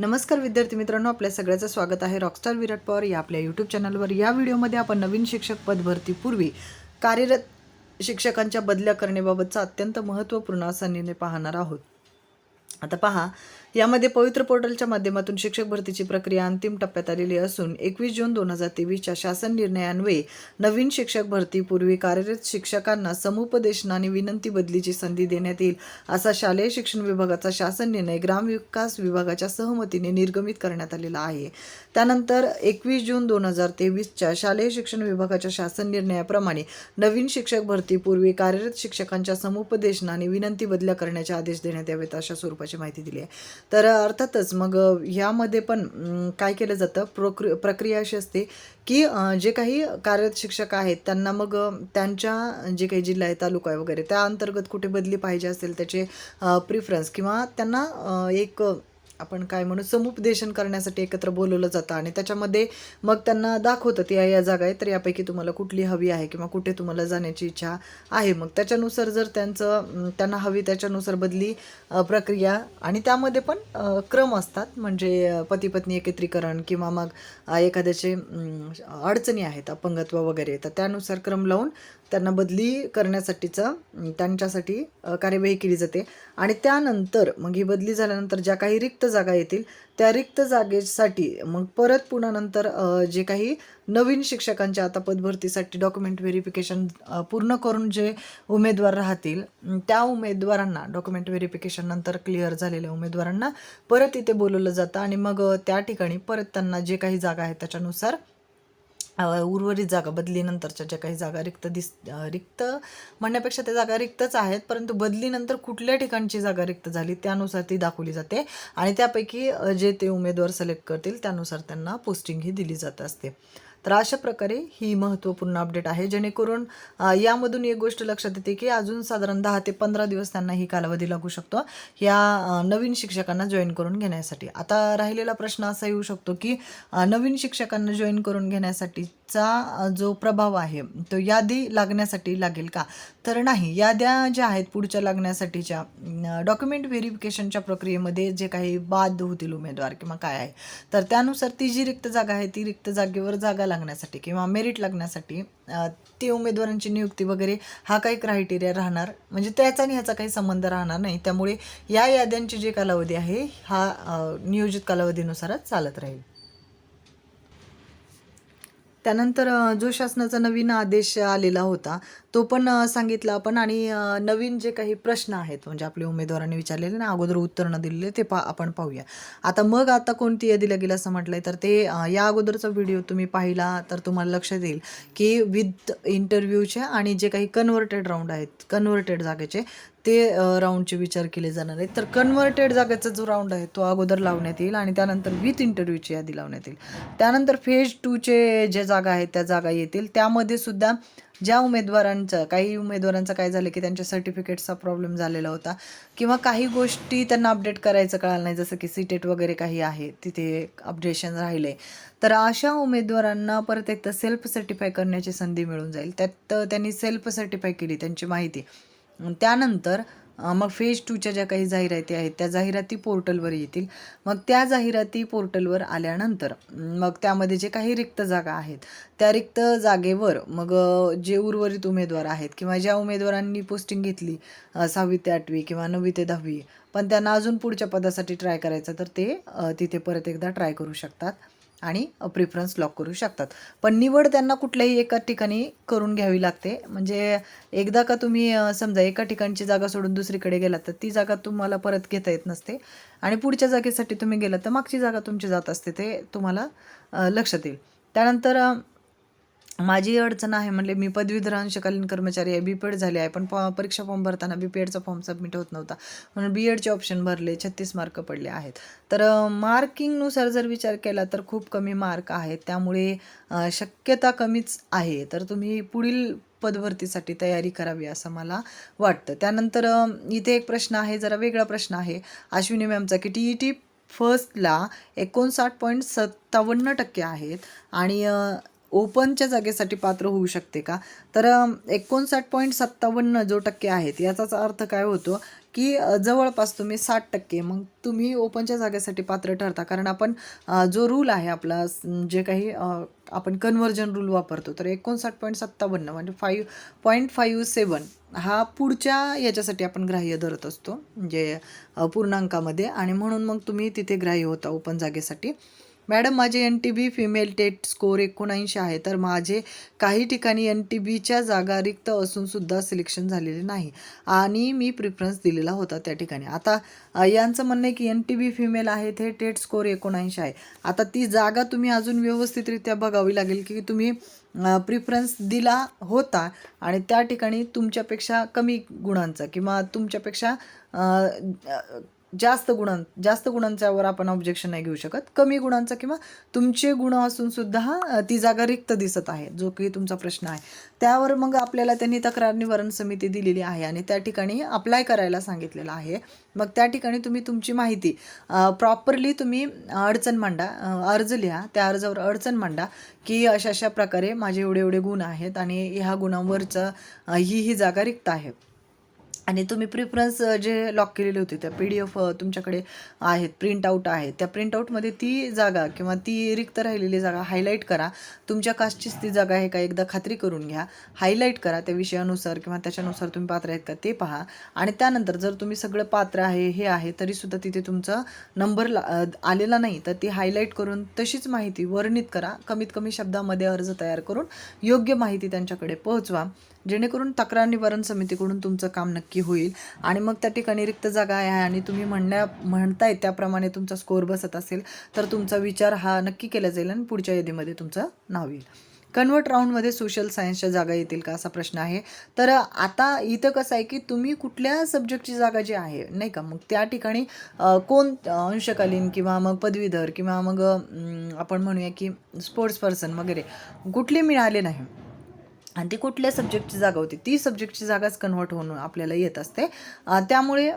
नमस्कार विद्यार्थी मित्रांनो आपल्या सगळ्याचं स्वागत आहे रॉकस्टार विराट पवार या आपल्या यूट्यूब चॅनलवर या व्हिडिओमध्ये आपण नवीन शिक्षक पद भरतीपूर्वी कार्यरत शिक्षकांच्या बदल्या करण्याबाबतचा अत्यंत महत्त्वपूर्ण असा निर्णय पाहणार आहोत. आता पहा यामध्ये पवित्र पोर्टलच्या माध्यमातून शिक्षक भरतीची प्रक्रिया अंतिम टप्प्यात आलेली असून एकवीस जून दोन हजार तेवीसच्या शासन निर्णयान्वये नवीन शिक्षक भरतीपूर्वी कार्यरत शिक्षकांना समुपदेशन आणि विनंती बदलीची संधी देण्यात येईल असा शालेय शिक्षण विभागाचा शासन निर्णय ग्रामविकास विभागाच्या सहमतीने निर्गमित करण्यात आलेला आहे. त्यानंतर एकवीस जून दोन हजार तेवीसच्या शालेय शिक्षण विभागाच्या शासन निर्णयाप्रमाणे नवीन शिक्षक भरतीपूर्वी कार्यरत शिक्षकांच्या समुपदेशन आणि विनंती बदल्या करण्याचे आदेश देण्यात यावेत अशा स्वरूपाची माहिती दिली आहे. तर अर्थातच मग ह्यामध्ये पण काय केलं जातं? प्रोक्र प्रक्रिया अशी असते की जे काही कार्यरत शिक्षक आहेत त्यांना मग त्यांच्या जे काही जिल्हा आहे तालुका आहे वगैरे त्या अंतर्गत कुठे बदली पाहिजे असेल त्याचे प्रिफरन्स किंवा त्यांना एक आपण काय म्हणू समुपदेशन करण्यासाठी एकत्र बोलवलं जातं आणि त्याच्यामध्ये मग त्यांना दाखवतं ती या या जागा आहे तर यापैकी तुम्हाला कुठली हवी आहे किंवा कुठे तुम्हाला जाण्याची इच्छा आहे. मग त्याच्यानुसार जर त्यांचं त्यांना हवी त्याच्यानुसार बदली प्रक्रिया आणि त्यामध्ये पण क्रम असतात. म्हणजे पती पत्नी एकत्रीकरण किंवा मग एखाद्याचे अडचणी आहेत अपंगत्व वगैरे तर त्यानुसार क्रम लावून त्यांना बदली करण्यासाठीचं त्यांच्यासाठी कार्यवाही केली जाते. आणि त्यानंतर मग ही बदली झाल्यानंतर ज्या काही रिक्त जागा येतील त्या रिक्त जागेसाठी मग परत पुन्हा नंतर जे काही नवीन शिक्षकांच्या आता पदभरतीसाठी डॉक्युमेंट व्हेरिफिकेशन पूर्ण करून जे उमेदवार राहतील त्या उमेदवारांना डॉक्युमेंट व्हेरिफिकेशन नंतर क्लिअर झालेल्या उमेदवारांना परत इथे बोलवलं जातं. आणि मग त्या ठिकाणी परत त्यांना जे काही जागा आहेत त्याच्यानुसार उर्वरित जागा बदलीनंतरच्या ज्या काही जागा रिक्त दिस रिक्त म्हणण्यापेक्षा त्या जागा रिक्तच आहेत परंतु बदलीनंतर कुठल्या ठिकाणची जागा रिक्त झाली त्यानुसार ती दाखवली जाते आणि त्यापैकी जे ते उमेदवार सिलेक्ट करतील त्यानुसार त्यांना पोस्टिंग ही दिली जात असते. तर अशा प्रकारे ही महत्त्वपूर्ण अपडेट आहे. जेणेकरून यामधून एक गोष्ट लक्षात येते की अजून साधारण दहा ते पंधरा दिवस त्यांना ही कालावधी लागू शकतो या नवीन शिक्षकांना जॉईन करून घेण्यासाठी. आता राहिलेला प्रश्न असा येऊ शकतो की नवीन शिक्षकांना जॉईन करून घेण्यासाठी चा जो प्रभाव आहे तो यादी लागण्यासाठी लागेल का? तर नाही याद्या ज्या आहेत पुढच्या लागण्यासाठीच्या डॉक्युमेंट व्हेरिफिकेशनच्या प्रक्रियेमध्ये जे काही बाद होतील उमेदवार किंवा काय आहे तर त्यानुसार ती जी रिक्त जागा आहे ती रिक्त जागेवर जागा लागण्यासाठी किंवा मेरिट लागण्यासाठी ते उमेदवारांची नियुक्ती वगैरे हा काही क्रायटेरिया राहणार. म्हणजे त्याचा आणि ह्याचा काही संबंध राहणार नाही. त्यामुळे या याद्यांची जे कालावधी आहे हा नियोजित कालावधीनुसारच चालत राहील. त्यानंतर जो शासनाचा नवीन आदेश आलेला होता तो पण सांगितला आपण आणि नवीन जे काही प्रश्न आहेत म्हणजे आपल्या उमेदवारांनी विचारलेले ना अगोदर उत्तर न दिलेले ते पा आपण पाहूया. आता मग आता कोणती यादी लागेल असं म्हटलंय? तर ते या अगोदरचा व्हिडिओ तुम्ही पाहिला तर तुम्हाला लक्षात येईल की विथ इंटरव्ह्यूचे आणि जे काही कन्व्हर्टेड राऊंड आहेत कन्व्हर्टेड जागेचे ते राऊंडचे विचार केले जाणार आहेत. तर कन्व्हर्टेड जागेचा जो राऊंड आहे तो अगोदर लावण्यात येईल आणि त्यानंतर विथ इंटरव्ह्यूची यादी लावण्यात येईल. त्यानंतर फेज टूचे ज्या जागा आहेत त्या जागा येतील. त्यामध्ये सुद्धा ज्या उमेदवारांचं काही उमेदवारांचं काय झालं की त्यांच्या सर्टिफिकेटचा प्रॉब्लेम झालेला होता किंवा काही गोष्टी त्यांना अपडेट करायचं कळालं नाही जसं की सीटेट वगैरे काही आहे तिथे अपडेशन राहिले. तर अशा उमेदवारांना परत एकदा सेल्फ सर्टिफाय करण्याची संधी मिळून जाईल. त्यात त्यांनी सेल्फ सर्टिफाय केली त्यांची माहिती. त्यानंतर मग फेज टूच्या ज्या काही जाहिराती आहेत त्या जाहिराती पोर्टलवर येतील. मग त्या जाहिराती पोर्टलवर आल्यानंतर मग त्यामध्ये जे काही रिक्त जागा आहेत त्या रिक्त जागेवर मग जे उर्वरित उमेदवार आहेत किंवा ज्या उमेदवारांनी पोस्टिंग घेतली सहावी ते आठवी किंवा नववी ते दहावी पण त्यांना अजून पुढच्या पदासाठी ट्राय करायचं तर ते तिथे परत एकदा ट्राय करू शकतात. आणि प्रिफरन्स लॉक करू शकतात. पण निवड त्यांना कुठल्याही एका ठिकाणी करून घ्यावी लागते. म्हणजे एकदा का तुम्ही समजा एका ठिकाणची जागा सोडून दुसरीकडे गेलात तर ती जागा तुम्हाला परत घेता येत नसते. आणि पुढच्या जागेसाठी तुम्ही गेलात तर मागची जागा तुमची जात असते ते तुम्हाला लक्षात येईल. त्यानंतर माझी अडचण आहे. म्हणले मी पदवीधर अंशकालीन कर्मचारी आहे बी पेड झाले आहे पण प परीक्षा फॉर्म भरताना बी पी एडचा फॉर्म सबमिट होत नव्हता. म्हणून बी एडचे ऑप्शन भरले छत्तीस मार्क पडले आहेत. तर मार्किंगनुसार जर विचार केला तर खूप कमी मार्क आहेत. त्यामुळे शक्यता कमीच आहे. तर तुम्ही पुढील पदभरतीसाठी तयारी करावी असं मला वाटतं. त्यानंतर इथे एक प्रश्न आहे जरा वेगळा प्रश्न आहे. अश्विनी मॅमचा की टी ई टी फर्स्टला एकोणसाठ पॉईंट सत्तावन्न टक्के आहेत. आणि ओपनच्या जागेसाठी पात्र होऊ शकते का? तर एकोणसाठ पॉईंट सत्तावन्न जो टक्के आहेत याचाच अर्थ काय होतो की जवळपास तुम्ही साठ टक्के मग तुम्ही ओपनच्या जागेसाठी पात्र ठरता. कारण आपण जो रूल आहे आपला जे काही आपण कन्व्हर्जन रूल वापरतो तर एकोणसाठ पॉईंट सत्तावन्न म्हणजे फाईव्ह पॉईंट फाईव्ह सेवन हा पुढच्या याच्यासाठी आपण ग्राह्य धरत असतो म्हणजे पूर्णांकामध्ये. आणि म्हणून मग तुम्ही तिथे ग्राह्य होता ओपन जागेसाठी. मॅडम माझे N T B female TET score एकोणऐंशी आहे तर माझे काही ठिकाणी एन टी बीच्या जागा रिक्त असूनसुद्धा सिलेक्शन झालेले नाही आणि मी प्रिफरन्स दिलेला होता त्या ठिकाणी. आता यांचं म्हणणं आहे की एन टी बी फिमेल आहे ते टेट स्कोर एकोणऐंशी आहे. आता ती जागा तुम्ही अजून व्यवस्थितरित्या बघावी लागेल की तुम्ही प्रिफरन्स दिला होता आणि त्या ठिकाणी तुमच्यापेक्षा कमी गुणांचा किंवा तुमच्यापेक्षा जास्त गुणां जास्त गुणांच्यावर आपण ऑब्जेक्शन नाही घेऊ शकत. कमी गुणांचा किंवा तुमचे गुण असून सुद्धा ती जागा रिक्त दिसत आहे जो की तुमचा प्रश्न आहे. त्यावर मग आपल्याला त्यांनी तक्रार निवारण समिती दिलेली आहे आणि त्या ठिकाणी अप्लाय करायला सांगितलेलं आहे. मग त्या ठिकाणी तुम्ही तुमची माहिती प्रॉपरली तुम्ही अडचण मांडा अर्ज लिहा. त्या अर्जावर अडचण मांडा की अशा अशा प्रकारे माझे एवढे एवढे गुण आहेत आणि ह्या गुणांवरचं ही ही जागा रिक्त आहे. आणि तुम्ही प्रिफरन्स जे लॉक केलेले होते त्या पी डी एफ तुमच्याकडे आहेत प्रिंटआउट आहेत त्या प्रिंटआउटमध्ये ती जागा किंवा ती रिक्त राहिलेली जागा हायलाईट करा. तुमच्या कास्टचीच ती जागा आहे का एकदा खात्री करून घ्या. हायलाईट करा त्या विषयानुसार किंवा त्याच्यानुसार तुम्ही पात्र आहेत का ते पहा. आणि त्यानंतर जर तुम्ही सगळं पात्र आहे हे आहे तरीसुद्धा तिथे तुमचा नंबर ला आलेला नाही तर ती हायलाईट करून तशीच माहिती वर्णित करा. कमीत कमी शब्दामध्ये अर्ज तयार करून योग्य माहिती त्यांच्याकडे पोहोचवा. जेणेकरून तक्रार निवारण समितीकडून तुमचं काम नक्की होईल. आणि मग त्या ठिकाणी रिक्त जागा आहे आणि तुम्ही म्हणण्या म्हणताय त्याप्रमाणे तुमचा स्कोअर बसत असेल तर तुमचा विचार हा नक्की केला जाईल आणि पुढच्या यादीमध्ये तुमचं नाव येईल. कन्वर्ट राऊंडमध्ये सोशल सायन्सच्या जागा येतील का असा प्रश्न आहे. तर आता इथं कसं आहे की तुम्ही कुठल्या सब्जेक्टची जागा जी आहे नाही का मग त्या ठिकाणी कोण अंशकालीन किंवा मग पदवीधर किंवा मग आपण म्हणूया की स्पोर्ट्स पर्सन वगैरे कुठले मिळाले नाही. आणि ती कुठल्या सब्जेक्टची जागा होती ती सब्जेक्टची जागाच कन्व्हर्ट होऊन आपल्याला येत असते. त्यामुळे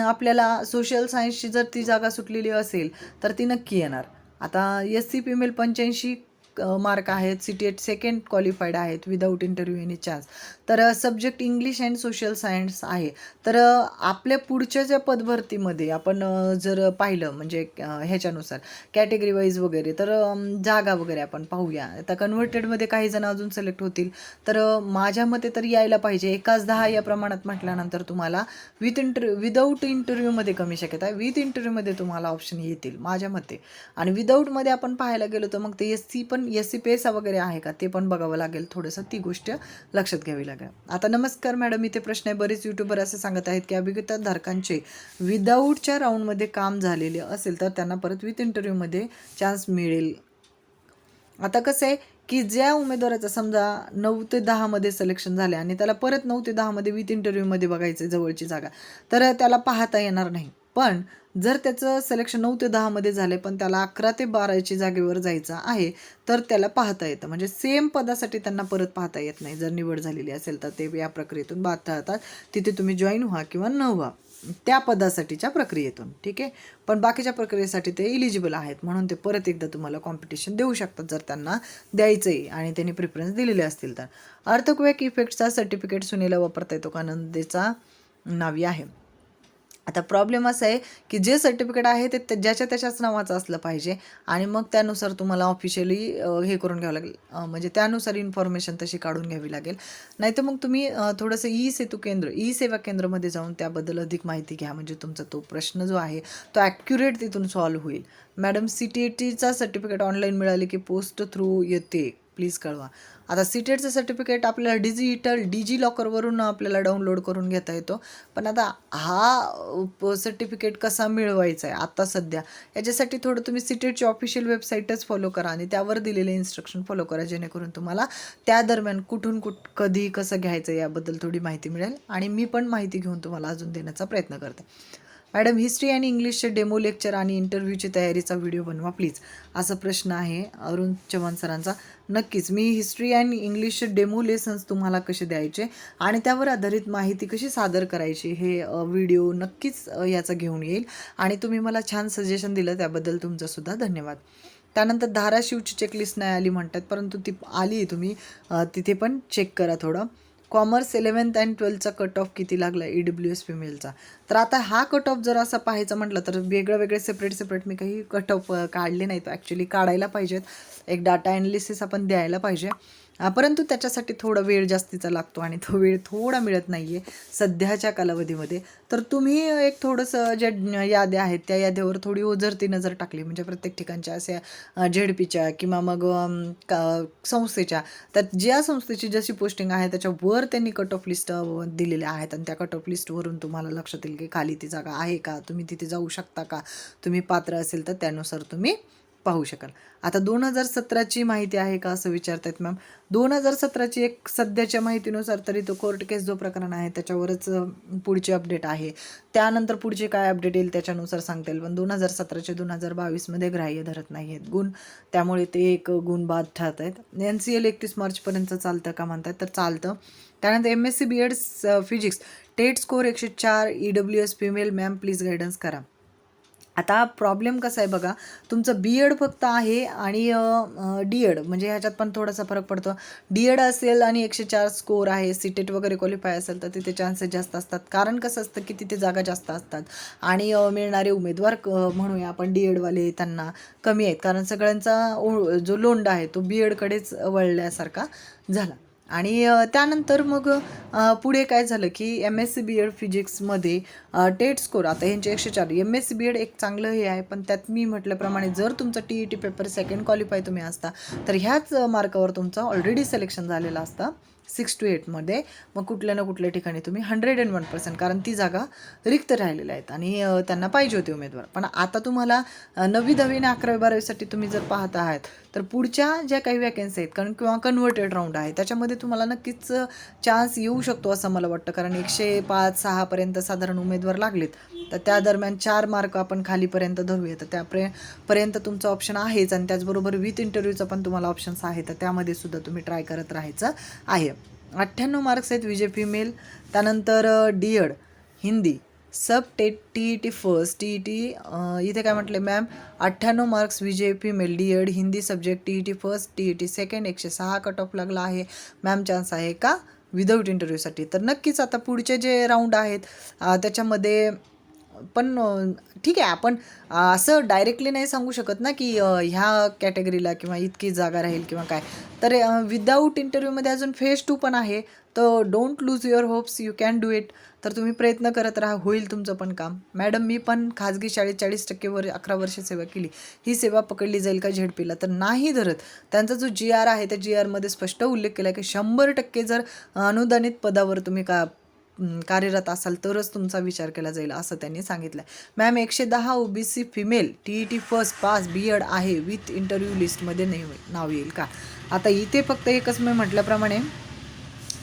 आपल्याला सोशल सायन्सची जर ती जागा सुटलेली असेल तर ती नक्की येणार. आता एस सी फिमेल पंच्याऐंशी मार्क आहेत. C T eight second qualified आहेत विदाऊट इंटरव्ह्यू एनी चान्स तर subject English and social science आहे. तर आपल्या पुढच्या ज्या पदभरतीमध्ये आपण जर पाहिलं म्हणजे ह्याच्यानुसार कॅटेगरी वाईज वगैरे तर जागा वगैरे आपण पाहूया. आता कन्व्हर्टेडमध्ये काही जण अजून सिलेक्ट होतील. तर माझ्या मते तर यायला पाहिजे. एकाच दहा या प्रमाणात म्हटल्यानंतर तुम्हाला विथ इंटरव्ह्यू विदाऊट इंटरव्ह्यूमध्ये कमी शक्यता आहे. विथ इंटरव्ह्यूमध्ये तुम्हाला ऑप्शन येतील माझ्या मते. आणि विदाऊटमध्ये आपण पाहायला गेलो तर मग ते एस सी पण एस सी पेसा वगैरे आहे का ते पण बघावं लागेल थोडंसं. ती गोष्ट लक्षात घ्यावी लागेल. आता नमस्कार मॅडम इथे प्रश्न आहे. बरेच युट्यूबर असे सांगत आहेत की अभिज्ञता धारकांचे विदाऊटच्या राऊंडमध्ये काम झालेले असेल तर त्यांना परत विथ इंटरव्ह्यूमध्ये चान्स मिळेल. आता कसं आहे की ज्या उमेदवाराचं समजा नऊ ते दहामध्ये सिलेक्शन झाले आणि त्याला परत नऊ ते दहामध्ये विथ इंटरव्ह्यूमध्ये बघायचं आहे जवळची जागा तर त्याला पाहता येणार नाही. पण जर त्याचं सिलेक्शन नऊ ते दहामध्ये झाले पण त्याला अकरा ते बाराची जागेवर जायचं आहे तर त्याला पाहता येतं. म्हणजे सेम पदासाठी त्यांना परत पाहता येत नाही. जर निवड झालेली असेल तर ते या प्रक्रियेतून बाद राहतात तिथे तुम्ही जॉईन व्हा किंवा न व्हा. त्या पदासाठीच्या प्रक्रियेतून. ठीक आहे? पण बाकीच्या प्रक्रियेसाठी ते इलिजिबल आहेत. म्हणून ते परत एकदा तुम्हाला कॉम्पिटिशन देऊ शकतात जर त्यांना द्यायचं आहे आणि त्यांनी प्रिफरन्स दिलेले असतील तर. अर्थक्वेक इफेक्टचा सर्टिफिकेट सुनेला वापरता येतो का? नंदेचा नावी आहे. आता प्रॉब्लेम असा आहे की जे सर्टिफिकेट आहे ते त्या- ज्याच्या त्याच्याच नावाचं असलं पाहिजे. आणि मग त्यानुसार तुम्हाला ऑफिशियली हे करून घ्यावं लागेल. म्हणजे त्यानुसार इन्फॉर्मेशन तशी काढून घ्यावी लागेल. नाही तर मग तुम्ही थोडंसं ई सेतू केंद्र ई सेवा केंद्रमध्ये जाऊन त्याबद्दल अधिक माहिती घ्या. म्हणजे तुमचा तो प्रश्न जो आहे तो ॲक्युरेट तिथून सॉल्व्ह होईल. मॅडम सी टी ए टीचा सर्टिफिकेट ऑनलाईन मिळाले की पोस्ट थ्रू येते. प्लीज कळवा. आता सीटेटचं सर्टिफिकेट आपल्याला डिजिटल डिजी लॉकरवरून आपल्याला डाउनलोड करून घेता येतो. पण आता हा सर्टिफिकेट कसा मिळवायचा आहे आत्ता सध्या? याच्यासाठी थोडं तुम्ही सीटेटची ऑफिशियल वेबसाईटच फॉलो करा आणि त्यावर दिलेले इन्स्ट्रक्शन फॉलो करा जेणेकरून तुम्हाला त्या दरम्यान कुठून कुठ कधी कसं घ्यायचं याबद्दल थोडी माहिती मिळेल. आणि मी पण माहिती घेऊन तुम्हाला अजून देण्याचा प्रयत्न करते. मॅडम हिस्ट्री आणि इंग्लिशचे डेमो लेक्चर आणि इंटरव्ह्यूची तयारीचा व्हिडिओ बनवा प्लीज. असा प्रश्न आहे अरुण चव्हाण सरांचा. नक्कीच मी हिस्ट्री अँड इंग्लिशचे डेमो लेसन्स तुम्हाला कसे द्यायचे आणि त्यावर आधारित माहिती कशी सादर करायची हे व्हिडिओ नक्कीच याचा घेऊन येईल. आणि तुम्ही मला छान सजेशन दिलं त्याबद्दल तुमचंसुद्धा धन्यवाद. त्यानंतर धाराशिवची चेकलिस्ट नाही आली म्हणतात परंतु ती आली तुम्ही तिथे पण चेक करा थोडं. कॉमर्स इलेवन्थ अँड ट्वेल्थचा कट ऑफ किती लागला ई डब्ल्यू एस फिमेलचा तर आता हा कट ऑफ जर असं पाहायचं म्हटलं तर वेगळं वेगळे सेपरेट सेपरेट मी काही कट ऑफ काढले नाहीत. ॲक्च्युली काढायला पाहिजेत. एक डाटा ॲनालिसिस आपण द्यायला पाहिजे. परंतु त्याच्यासाठी थोडा वेळ जास्तीचा लागतो आणि तो वेळ थोडा मिळत नाही आहे सध्याच्या कालावधीमध्ये. तर तुम्ही एक थोडंसं ज्या याद्या आहेत त्या याद्यावर थोडी ओझरती नजर टाकली. म्हणजे प्रत्येक ठिकाणच्या अशा झेडपीच्या किंवा मग का संस्थेच्या. तर ज्या संस्थेची जशी पोस्टिंग आहे त्याच्यावर त्यांनी कट ऑफ लिस्ट दिलेल्या आहेत. आणि त्या कट ऑफ लिस्टवरून तुम्हाला लक्षात येईल की खाली ती जागा आहे का? तुम्ही तिथे जाऊ शकता का? तुम्ही पात्र असेल तर त्यानुसार तुम्ही पाहू शकाल. आता दोन हजार सतराची माहिती आहे का असं विचारतायत मॅम दोन हजार सतराची एक सध्याच्या माहितीनुसार तरी तो कोर्ट केस जो प्रकरण आहे त्याच्यावरच पुढचे पुढची अपडेट आहे. त्यानंतर पुढचे काय अपडेट येईल त्याच्यानुसार सांगता येईल पण दोन हजार सतराचे दोन हजार बावीसमध्ये ग्राह्य धरत नाही आहेत गुण. त्यामुळे ते एक गुण बाद ठरत आहेत एन सी एल एकतीस मार्चपर्यंत चालतं का म्हणतात तर चालतं. त्यानंतर M S C B Ed physics TET score एकशे चार E W S female ma'am please guidance करा. आता प्रॉब्लेम कसा आहे बघा तुमचं बी एड फक्त आहे आणि डी एड म्हणजे ह्याच्यात पण थोडासा फरक पडतो. डी एड असेल आणि एकशे चार स्कोर आहे सीटेट वगैरे क्वालिफाय असेल तर तिथे चान्सेस जास्त असतात. कारण कसं असतं की तिथे जागा जास्त असतात. आणि मिळणारे उमेदवार म्हणूया आपण डी एडवाले त्यांना कमी आहेत. कारण सगळ्यांचा ओ- जो लोंडा आहे तो बी एडकडेच वळल्यासारखा झाला. आणि त्यानंतर मग पुढे काय झालं की M S C B Ed फिजिक्समध्ये TET score आता ह्यांचे एकशे चार M S C B Ed एक चांगलं हे आहे पण त्यात मी म्हटल्याप्रमाणे जर तुमचा T E T paper second qualify तुम्ही असता तर ह्याच मार्कावर तुमचं ऑलरेडी सिलेक्शन झालेलं असतं. सिक्स टू एटमध्ये मग कुठल्या ना कुठल्या ठिकाणी तुम्ही हंड्रेड अँड वन पर्सेंट कारण ती जागा रिक्त राहिलेल्या आहेत आणि त्यांना पाहिजे होते उमेदवार. पण आता तुम्हाला अ, नववी दहावी आणि अकरावी बारावीसाठी तुम्ही जर पाहत आहात तर पुढच्या ज्या काही वॅकन्सी आहेत कारण किंवा कन्व्हर्टेड राऊंड आहे त्याच्यामध्ये तुम्हाला नक्कीच चान्स येऊ शकतो असं मला वाटतं. कारण एकशे पाच सहापर्यंत साधारण उमेदवार लागलेत. तर त्या दरम्यान चार मार्क आपण खालीपर्यंत धरूया. तर त्या पर्यंत तुमचं ऑप्शन आहेच आणि त्याचबरोबर विथ इंटरव्ह्यूचं पण तुम्हाला ऑप्शन्स आहे तर त्यामध्ये सुद्धा तुम्ही ट्राय करत राहायचं आहे. अठ्ठ्याण्णव मार्क्स आहेत विजय फिमेल त्यानंतर डी एड हिंदी. सब TET T E T first T E T इथे काय म्हटले मॅम अठ्ठ्याण्णव marks Vijay female D Ed Hindi subject T E T first T E T second एकशे सहा कट ऑफ लागला आहे. मॅम चान्स आहे का? विदाऊट इंटरव्ह्यूसाठी तर नक्कीच आता पुढचे जे राऊंड आहेत त्याच्यामध्ये पण ठीक आहे आपण असं डायरेक्टली नाही सांगू शकत ना की ह्या कॅटेगरीला किंवा इतकी जागा राहील किंवा काय. तर विदाऊट इंटरव्ह्यूमध्ये अजून फेज टू पण आहे. तर don't lose your hopes you can do it तर तुम्ही प्रयत्न करत राहा होईल तुमचं पण काम. मॅडम मी पण खाजगी शाळेत चाळीस टक्केवर अकरा वर्ष सेवा केली. ही सेवा पकडली जाईल का झेडपीला? तर नाही धरत. त्यांचा जो जी आर आहे त्या जी आरमध्ये स्पष्ट उल्लेख केला आहे की शंभर टक्के जर अनुदानित पदावर तुम्ही का कार्यरत असाल तरच तुमचा विचार केला जाईल असं त्यांनी सांगितलं. मॅम एकशे दहा O B C female T E T first pass B Ed आहे विथ इंटरव्ह्यू लिस्टमध्ये नाही होईल नाव येईल का? आता इथे फक्त एकच मी म्हटल्याप्रमाणे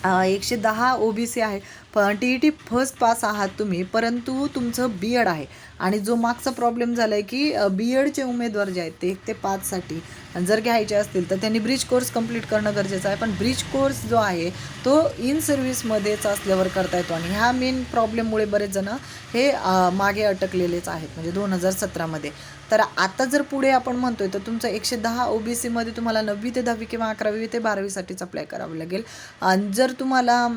एकशे दहा ओ बी सी आहे. पण T E T first pass आहात तुम्ही परंतु तुमचं बी एड आहे. आणि जो मागचा प्रॉब्लेम झाला आहे की बी एडचे उमेदवार जे आहेत ते एक ते पाचसाठी जर घ्यायचे असतील तर त्यांनी ब्रिज कोर्स कंप्लीट करणं गरजेचं आहे. पण ब्रिज कोर्स जो आहे तो इन सर्व्हिसमध्येच असल्यावर करता येतो. आणि ह्या मेन प्रॉब्लेममुळे बरेच जण हे मागे अटकलेलेच आहेत. म्हणजे दोन हजार सतरामध्ये. तर आता जर पुढे आपण म्हणतोय तर तुमचं एकशे दहा ओ बी सीमध्ये तुम्हाला नववी ते दहावी किंवा अकरावी ते बारावीसाठीच अप्लाय करावं लागेल. आणि जर तुम्हाला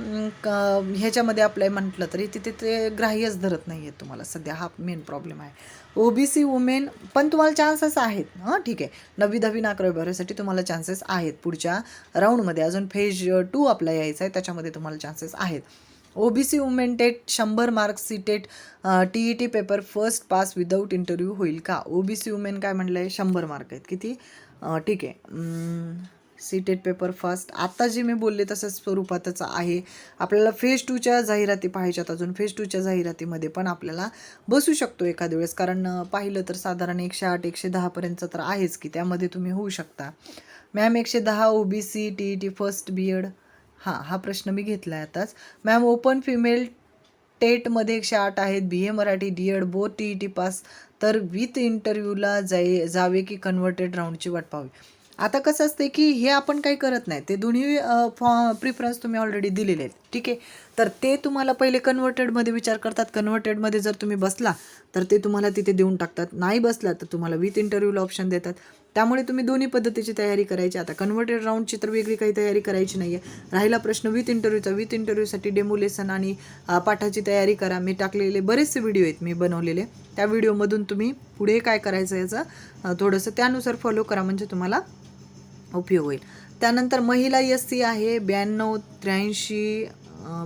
क- ह्याच्यामध्ये अप्लाय म्हटलं तरी तिथे ते ग्राह्यच धरत नाही आहेत तुम्हाला सध्या. हा मेन प्रॉब्लेम आहे. ओ बी सी वुमेन पण तुम्हाला चान्सेस आहेत हां ठीक आहे. नववी दहावी अकरावी बारावीसाठी तुम्हाला चान्सेस आहेत पुढच्या राऊंडमध्ये अजून फेज टू अप्लाय यायचा आहे त्याच्यामध्ये तुम्हाला चान्सेस आहेत. O B C women TET शंभर marks CTET T E T paper first pass without interview होईल का? ओ बी सी वुमेन काय म्हटलं आहे शंभर मार्क आहेत. किती? ठीक आहे. सी टेट पेपर फर्स्ट आत्ता जे मी बोलले तसंच स्वरूपातच आहे. आपल्याला फेज टूच्या जाहिराती पाहायच्यात अजून. फेज टूच्या जाहिरातीमध्ये पण आपल्याला बसू शकतो एखाद्या वेळेस. कारण पाहिलं तर साधारण एकशे आठ एकशे दहापर्यंत तर आहेच की त्यामध्ये तुम्ही होऊ शकता. मॅम एकशे दहा O B C T E T first B Ed हां हा प्रश्न मी घेतला आहे आताच मॅम ओपन फिमेल टेटमध्ये एकशे आठ आहेत. B A Marathi D Ed बो टी ई टी पास तर विथ इंटरव्ह्यूला जाई जावे की कन्व्हर्टेड राऊंडची वाट पाहावी? आता कसं असते की हे आपण काही करत नाही. ते दोन्ही फॉ प्रिफरन्स तुम्ही ऑलरेडी दिलेले आहेत. ठीक आहे. तर ते तुम्हाला पहिले कन्व्हर्टेडमध्ये विचार करतात. कन्व्हर्टेडमध्ये जर तुम्ही बसला तर ते तुम्हाला तिथे देऊन टाकतात. नाही बसला तर तुम्हाला विथ इंटरव्ह्यूला ऑप्शन देतात. त्यामुळे तुम्ही दोन्ही पद्धतीची तयारी करायची. आता कन्व्हर्टेड राऊंडची तर वेगळी काही तयारी करायची नाही आहे राहिला प्रश्न विथ इंटरव्ह्यूचा विथ इंटरव्ह्यूसाठी डेमो लेसन आणि पाठाची तयारी करा. मी टाकलेले बरेचसे व्हिडिओ आहेत मी बनवलेले. त्या व्हिडिओमधून तुम्ही पुढे काय करायचं याचं थोडंसं त्यानुसार फॉलो करा. म्हणजे तुम्हाला उपयोग होईल. त्यानंतर महिला एस सी आहे ब्याण्णव त्र्याऐंशी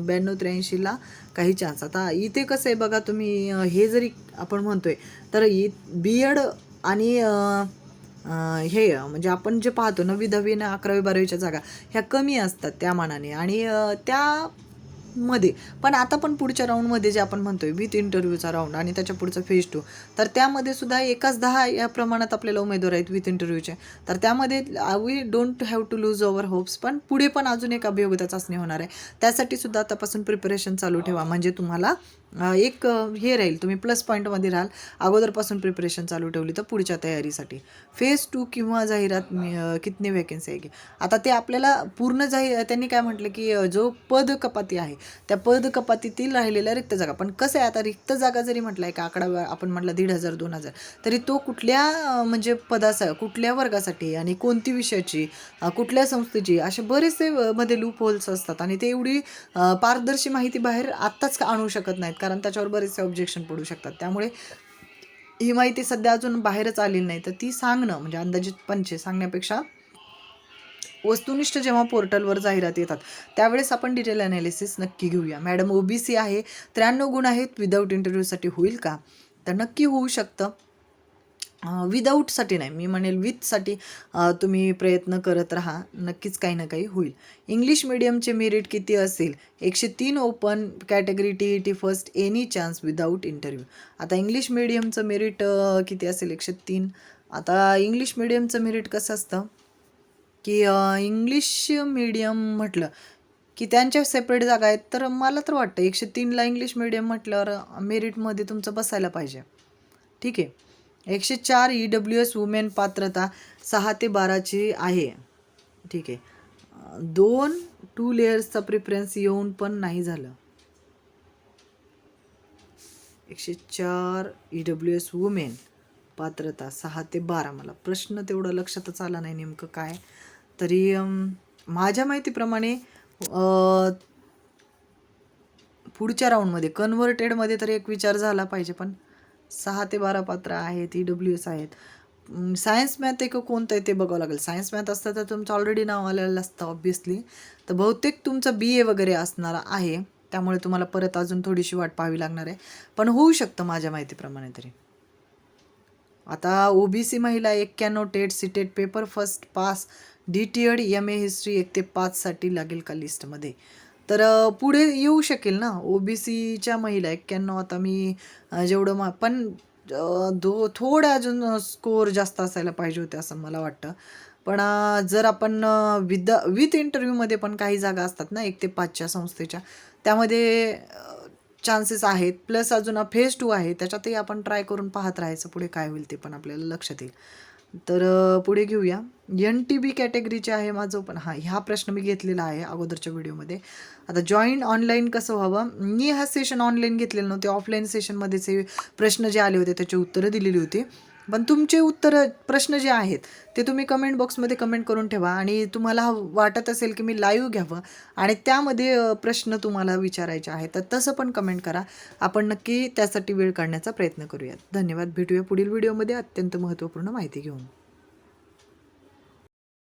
ब्याण्णव त्र्याऐंशीला काही चान्स आता इथे कसं आहे बघा तुम्ही हे जरी आपण म्हणतोय तर इ बी एड आणि हे म्हणजे आपण जे पाहतो नववी दहावी आणि अकरावी बारावीच्या जागा ह्या कमी असतात त्या मानाने. आणि त्या मध्ये. पण आता पण पुढच्या राऊंडमध्ये जे आपण म्हणतोय विथ इंटरव्ह्यूचा राऊंड आणि त्याच्या पुढचा फेज टू तर त्यामध्ये सुद्धा एकाच दहा या प्रमाणात आपल्याला उमेदवार आहेत विथ इंटरव्ह्यूचे तर त्यामध्ये we don't have to lose over hopes पण पुढे पण अजून एक अभियोगता चाचणी होणार आहे. त्यासाठी सुद्धा आतापासून प्रिपरेशन चालू ठेवा. म्हणजे तुम्हाला एक हे राहील तुम्ही प्लस पॉईंटमध्ये राहाल. अगोदरपासून प्रिपरेशन चालू ठेवली तर पुढच्या तयारीसाठी. फेज टू किंवा जाहिरात कितने वॅकन्सी कितनी आहे? की आता ते आपल्याला पूर्ण जाहीर त्यांनी काय म्हटलं की जो पद कपाती आहे त्या पद कपातीतील राहिलेल्या रिक्त जागा. पण कसं आहे आता रिक्त जागा जरी म्हटलं एक आकडा आपण म्हटलं दीड हजार दोन हजार तरी तो कुठल्या म्हणजे पदाचा कुठल्या वर्गासाठी आणि कोणती विषयाची कुठल्या संस्थेची असे बरेचसे मध्ये लूप होल्स असतात. आणि ते एवढी पारदर्शी माहिती बाहेर आत्ताच आणू शकत नाहीत. कारण त्याच्यावर बरेचसे ऑब्जेक्शन पडू शकतात. त्यामुळे ही माहिती सध्या अजून बाहेरच आलेली नाही. तर ती सांगणं म्हणजे अंदाजित पंचे सांगण्यापेक्षा वस्तुनिष्ठ जेव्हा पोर्टलवर जाहिरात येतात त्यावेळेस आपण डिटेल अनालिसिस नक्की घेऊया. मॅडम ओबीसी आहे त्र्याण्णव गुण आहेत विदाऊट इंटरव्ह्यूसाठी होईल का? तर नक्की होऊ शकतं. विदाऊटसाठी नाही. मी म्हणेल विथसाठी तुम्ही प्रयत्न करत राहा. नक्कीच काही ना काही होईल. इंग्लिश मिडियमचे मेरिट किती असेल? एकशे तीन open category T E T first any chance without interview आता इंग्लिश मिडियमचं मेरिट किती असेल? एकशे तीन. आता इंग्लिश मिडियमचं मेरिट कसं असतं? की इंग्लिश मीडियम म्हटलं की त्यांच्या सेपरेट जागा आहेत तर मला तर वाटतं एकशे तीनला इंग्लिश मीडियम म्हटल्यावर मेरिटमध्ये तुमचं बसायला पाहिजे. ठीक आहे? एकशे चार ई डब्ल्यू एस वुमेन पात्रता सहा ते बाराची आहे. ठीक आहे. दोन टू लेयर्सचा प्रिफरन्स येऊन पण नाही झालं. एकशे चार ई डब्ल्यू एस वुमेन पात्रता सहा ते बारा. मला प्रश्न तेवढं लक्षातच आला नाही नेमकं काय. तरी माझ्या माहितीप्रमाणे पुढच्या राऊंडमध्ये कन्व्हर्टेडमध्ये तरी एक विचार झाला पाहिजे पण सहा ते बारा पात्र आहेत ई डब्ल्यू एस आहेत. सायन्स मॅथ एक कोणतं आहे ते बघावं लागेल. सायन्स मॅथ असतं तर तुमचं ऑलरेडी नाव आलेलं असतं ऑब्विसली तर बहुतेक तुमचं बी ए वगैरे असणार आहे. त्यामुळे तुम्हाला परत अजून थोडीशी वाट पाहावी लागणार आहे. पण होऊ शकतं माझ्या माहितीप्रमाणे तरी. आता ओबीसी महिला एक्क्याण्णव TET CTET paper first pass D T Ed M A history एक ते पाचसाठी लागेल का लिस्टमध्ये तर पुढे येऊ शकेल ना? ओबीसीच्या महिला एक्क्याण्णव आता मी जेवढं मा पण दो थोडं अजून स्कोअर जास्त असायला पाहिजे होते असं मला वाटतं. पण जर आपण विद विथ इंटरव्ह्यूमध्ये पण काही जागा असतात ना एक ते पाचच्या संस्थेच्या त्यामध्ये चान्सेस आहेत. प्लस अजून फेज टू आहे. त्याच्यातही आपण ट्राय करून पाहत राहायचं पुढे काय होईल ते पण आपल्याला लक्षात येईल. तर पुढे घेऊया. एन टी बी कॅटेगरीचे आहे माझं पण हां ह्या प्रश्न मी घेतलेला आहे अगोदरच्या व्हिडिओमध्ये. आता जॉईन ऑनलाईन कसं व्हावं? मी हा सेशन ऑनलाईन घेतलेलं नव्हते ऑफलाईन सेशनमध्ये प्रश्न जे आले होते त्याची उत्तरं दिलेली होती. पण तुमचे उत्तर प्रश्न जे आहेत ते तुम्ही कमेंट बॉक्समध्ये कमेंट करून ठेवा आणि तुम्हाला वाटत असेल की मी लाईव्ह घ्यावं आणि त्यामध्ये प्रश्न तुम्हाला विचारायचे आहेत तर तसं पण कमेंट करा. आपण नक्की त्यासाठी वेळ काढण्याचा प्रयत्न करूयात. धन्यवाद. भेटूया पुढील व्हिडिओमध्ये अत्यंत महत्त्वपूर्ण माहिती घेऊन.